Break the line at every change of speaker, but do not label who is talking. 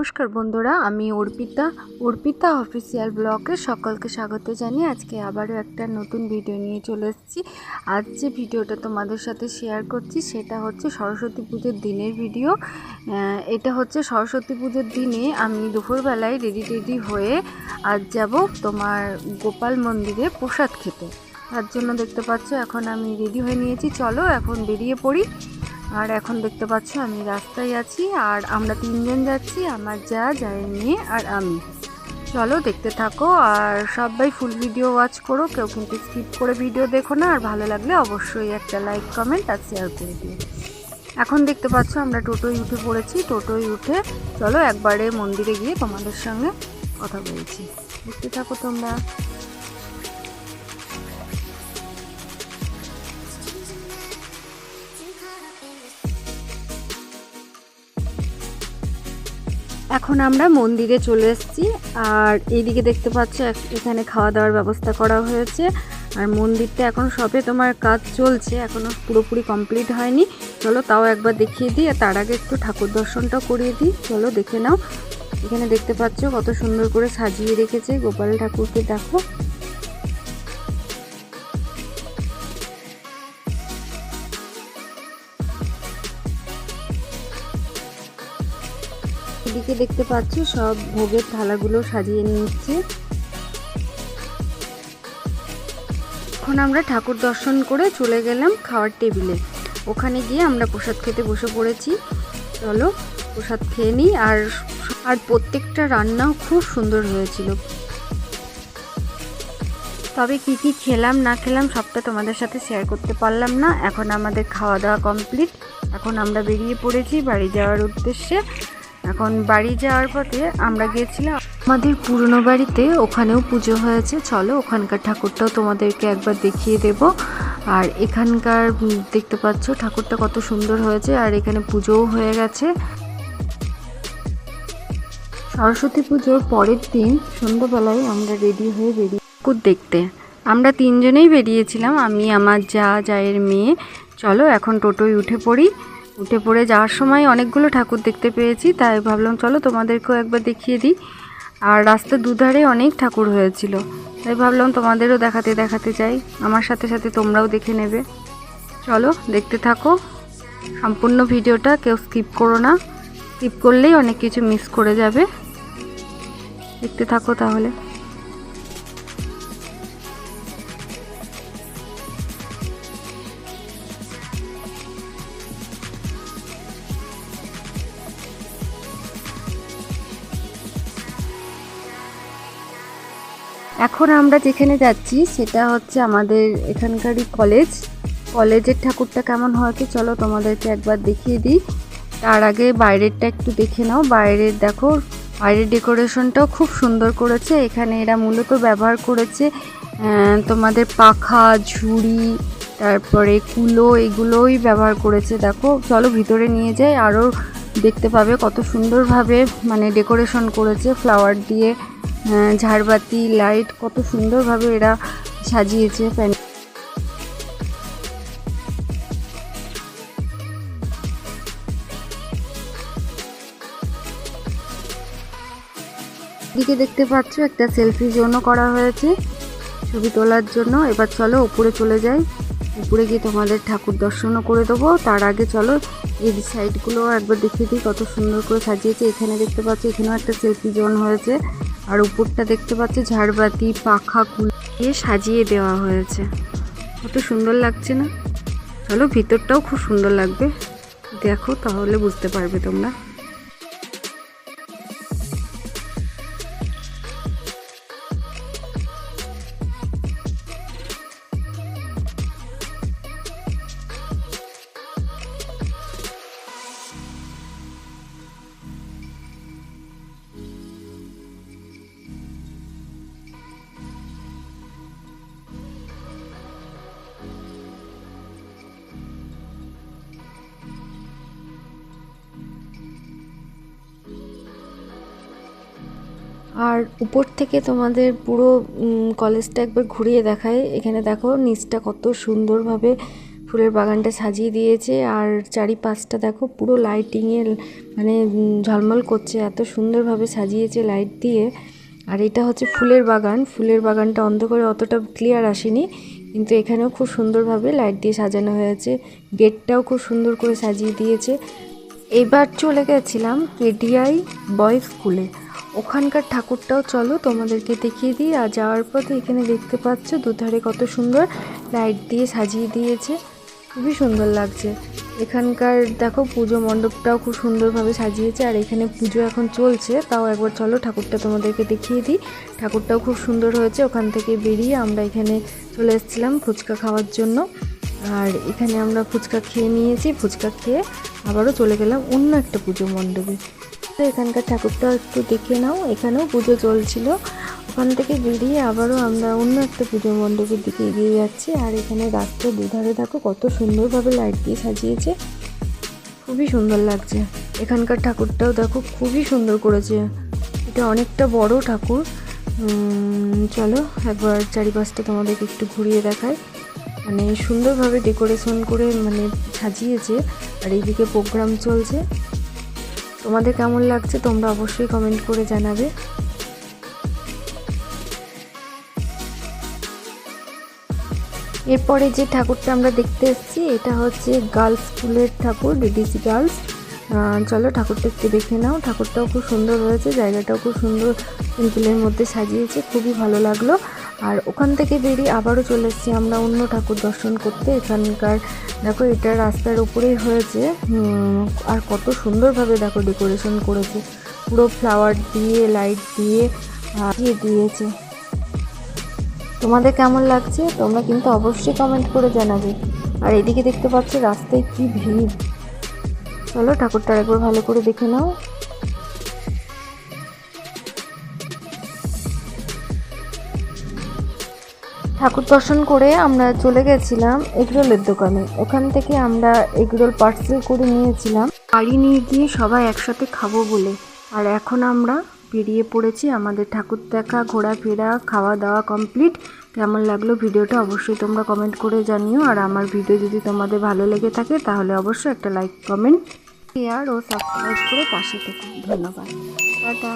নমস্কার বন্ধুরা, আমি অর্পিতা। অর্পিতা অফিসিয়াল ব্লগে সকলকে স্বাগত জানিয়ে আজকে আবারও একটা নতুন ভিডিও নিয়ে চলে এসেছি। আজ যে ভিডিওটা তোমাদের সাথে শেয়ার করছি সেটা হচ্ছে সরস্বতী পুজোর দিনের ভিডিও। এটা হচ্ছে সরস্বতী পুজোর দিনে আমি দুপুরবেলায় রেডি টেডি হয়ে আজ যাব তোমার গোপাল মন্দিরে প্রসাদ খেতে। তার জন্য দেখতে পাচ্ছ, এখন আমি রেডি হয়ে নিয়েছি। চলো এখন বেরিয়ে পড়ি। আর এখন দেখতে পাচ্ছ আমি রাস্তায় আছি, আর আমরা তিনজন যাচ্ছি, আমার যা যায় আর আমি। চলো দেখতে থাকো, আর সবাই ফুল ভিডিও ওয়াচ করো, কেউ কিন্তু স্কিপ করে ভিডিও দেখো না, আর ভালো লাগলে অবশ্যই একটা লাইক কমেন্ট আর শেয়ার করে দিও। এখন দেখতে পাচ্ছ আমরা টোটোয় উঠে পড়েছি, টোটোয় উঠে চলো একবারে মন্দিরে গিয়ে তোমাদের সঙ্গে কথা বলছি। দেখতে থাকো তোমরা। এখন আমরা মন্দিরে চলে এসেছি। আর এইদিকে দেখতে পাচ্ছ এখানে খাওয়া দাওয়ার ব্যবস্থা করা হয়েছে। আর মন্দিরটা এখন সবে তোমার কাজ চলছে এখনও পুরোপুরি কমপ্লিট হয়নি। চলো তাও একবার দেখিয়ে দিই, আর তার আগে একটু ঠাকুর দর্শনটাও করিয়ে দিই। চলো দেখে নাও। এখানে দেখতে পাচ্ছ, কত সুন্দর করে সাজিয়ে রেখেছে গোপাল ঠাকুরকে, দেখো। এদিকে দেখতে পাচ্ছি, সব ভোগের থালাগুলো সাজিয়ে নিচ্ছে। এখন আমরা ঠাকুর দর্শন করে চলে গেলাম খাওয়ার টেবিলে। ওখানে গিয়ে আমরা প্রসাদ খেতে বসে পড়েছি। চলো, প্রসাদ খেয়ে নিই। আর আর প্রত্যেকটা রান্নাও খুব সুন্দর হয়েছিল। তবে কি কি খেলাম, না খেলাম, সবটা তোমাদের সাথে শেয়ার করতে পারলাম না। এখন আমাদের খাওয়া দাওয়া কমপ্লিট এখন আমরা বেরিয়ে পড়েছি বাড়ি যাওয়ার উদ্দেশ্যে। এখন বাড়ি যাওয়ার পথে আমরা গিয়েছিলাম আমাদের পুরনো বাড়িতে, ওখানেও পুজো হয়েছে। চলো, ওখানকার ঠাকুরটাও তোমাদেরকে একবার দেখিয়ে দেব। আর এখানকার দেখতে পাচ্ছ, ঠাকুরটা কত সুন্দর হয়েছে, আর এখানে পুজোও হয়ে গেছে। সরস্বতী পুজোর পরের দিন সন্ধ্যাবেলায় আমরা রেডি হয়ে বেরিয়ে ঠাকুর দেখতে। আমরা তিনজনেই বেরিয়েছিলাম, আমি, আমার যা, জায়ের মেয়ে। চলো, এখন টোটোয় উঠে পড়ি। উঠে পড়ে যাওয়ার সময় অনেকগুলো ঠাকুর দেখতে পেয়েছি, তাই ভাবলাম চলো তোমাদেরকেও একবার দেখিয়ে দিই। আর রাস্তার দুধারে অনেক ঠাকুর হয়েছিল, তাই ভাবলাম তোমাদেরও দেখাতে দেখাতে চাই আমার সাথে সাথে তোমরাও দেখে নেবে। চলো দেখতে থাকো, সম্পূর্ণ ভিডিওটা কেউ স্কিপ করো না, স্কিপ করলেই অনেক কিছু মিস করে যাবে। দেখতে থাকো তাহলে। এখন আমরা যেখানে যাচ্ছি, সেটা হচ্ছে আমাদের এখানকারই কলেজ কলেজের ঠাকুরটা কেমন হয়েছে চলো তোমাদেরকে একবার দেখিয়ে দিই। তার আগে বাইরেরটা একটু দেখে নাও। বাইরের দেখো, বাইরের ডেকোরেশনটাও খুব সুন্দর করেছে। এখানে এরা মূলত ব্যবহার করেছে তোমাদের পাখা, ঝুড়ি, তারপরে কুলো, এগুলোই ব্যবহার করেছে। দেখো, চলো ভিতরে নিয়ে যাই। আরও দেখতে পাবে কত সুন্দরভাবে মানে ডেকোরেশন করেছে। ফ্লাওয়ার দিয়ে ঝাড়বাতি লাইট কত সুন্দরভাবে এরা সাজিয়েছে প্যান্ডেল দিকে দেখতে পাচ্ছ, একটা সেলফি জোনও করা হয়েছে। ছবি তোলার জন্য। এবার চলো, উপরে চলে যাই। উপরে গিয়ে তোমাদের ঠাকুর দর্শনও করে দেবো। তার আগে চলো, এই সাইডগুলো একবার দেখিয়ে দিই কত সুন্দর করে সাজিয়েছে। এখানে দেখতে পাচ্ছি, এখানেও একটা সেলফি জোন হয়েছে। আর উপরটা দেখতে পাচ্ছি, ঝাড়বাতি, পাখা দিয়ে সাজিয়ে দেওয়া হয়েছে। কত সুন্দর লাগছে না? চলো, ভিতরটাও খুব সুন্দর লাগবে। দেখো, তাহলে বুঝতে পারবে তোমরা। আর উপর থেকে তোমাদের পুরো কলেজটা একবার ঘুরিয়ে দেখায় এখানে দেখো নিচটা কত সুন্দরভাবে ফুলের বাগানটা সাজিয়ে দিয়েছে। আর চারিপাশটা দেখো পুরো লাইটিংয়ে মানে ঝলমল করছে। এত সুন্দরভাবে সাজিয়েছে লাইট দিয়ে। আর এটা হচ্ছে ফুলের বাগান। ফুলের বাগানটা অন্ধকারে অতটা ক্লিয়ার আসেনি, কিন্তু এখানেও খুব সুন্দরভাবে লাইট দিয়ে সাজানো হয়েছে। গেটটাও খুব সুন্দর করে সাজিয়ে দিয়েছে। এবার চলে গেছিলাম কেডিআই বয়েজ স্কুলে ওখানকার ঠাকুরটাও চলো, তোমাদেরকে দেখিয়ে দিই। আর যাওয়ার পথে এখানে দেখতে পাচ্ছ দুধারে কত সুন্দর লাইট দিয়ে সাজিয়ে দিয়েছে। খুবই সুন্দর লাগছে। এখানকার দেখো পুজো মণ্ডপটাও খুব সুন্দরভাবে সাজিয়েছে। আর এখানে পুজো এখন চলছে, তাও একবার চলো ঠাকুরটা তোমাদেরকে দেখিয়ে দিই। ঠাকুরটাও খুব সুন্দর হয়েছে, ওখান থেকে বেরিয়ে আমরা এখানে চলে এসেছিলাম ফুচকা খাওয়ার জন্য। আর এখানে আমরা ফুচকা খেয়ে নিয়েছি, ফুচকা খেয়ে আবারও চলে গেলাম অন্য একটা পুজো মণ্ডপে। তো এখানকার ঠাকুরটা একটু দেখে নাও, এখানেও পুজো চলছিল। ওখান থেকে বেরিয়ে আবারও আমরা অন্য একটা পুজো মণ্ডপের দিকে এগিয়ে যাচ্ছি। আর এখানে রাস্তার দুধারে দেখো কত সুন্দরভাবে লাইট দিয়ে সাজিয়েছে। খুবই সুন্দর লাগছে। এখানকার ঠাকুরটাও দেখো খুবই সুন্দর করেছে। এটা অনেকটা বড় ঠাকুর। চলো একবার চারিপাশটা তোমাদেরকে একটু ঘুরিয়ে দেখাই। মানে সুন্দরভাবে ডেকোরেশন করে মানে সাজিয়েছে। আর এইদিকে প্রোগ্রাম চলছে। তোমাদের কেমন লাগছে তোমরা অবশ্যই কমেন্ট করে জানাবে। এরপরে যে ঠাকুরটা আমরা দেখতে এসেছি, এটা হচ্ছে গার্লস স্কুলের ঠাকুর ডিডিসি গার্লস চলো ঠাকুরটা একটু দেখে নাও। ঠাকুরটাও খুব সুন্দর হয়েছে, জায়গাটাও খুব সুন্দর সিম্পলের মধ্যে সাজিয়েছে, খুবই ভালো লাগল। আর ওখান থেকে বেরিয়ে আবারও চলে এসেছি আমরা অন্য ঠাকুর দর্শন করতে। এখানকার, দেখো এটা রাস্তার উপরেই হয়েছে। আর কত সুন্দরভাবে দেখো ডেকোরেশন করেছে। পুরো ফ্লাওয়ার দিয়ে, লাইট দিয়ে দিয়ে দিয়েছে। তোমাদের কেমন লাগছে? তোমরা কিন্তু অবশ্যই কমেন্ট করে জানাবে। আর এদিকে দেখতে পাচ্ছ রাস্তায় কি ভিড়। চলো ঠাকুরটা একবার ভালো করে দেখে নাও। ঠাকুর দর্শন করে আমরা চলে গেছিলাম এগরোলের দোকানে। ওখান থেকে আমরা এগরোল পার্সেল করে নিয়েছিলাম। বাড়ি নিয়ে গিয়ে সবাই একসাথে খাব বলে। আর এখন আমরা বেরিয়ে পড়েছি আমাদের ঠাকুর দেখা, ঘোরাফেরা খাওয়া দাওয়া কমপ্লিট কেমন লাগল ভিডিওটা অবশ্যই তোমরা কমেন্ট করে জানিও। আর আমার ভিডিও যদি তোমাদের ভালো লেগে থাকে তাহলে অবশ্যই একটা লাইক কমেন্ট শেয়ার ও সাবস্ক্রাইব করে পাশে থেকে। ধন্যবাদ। টাটা।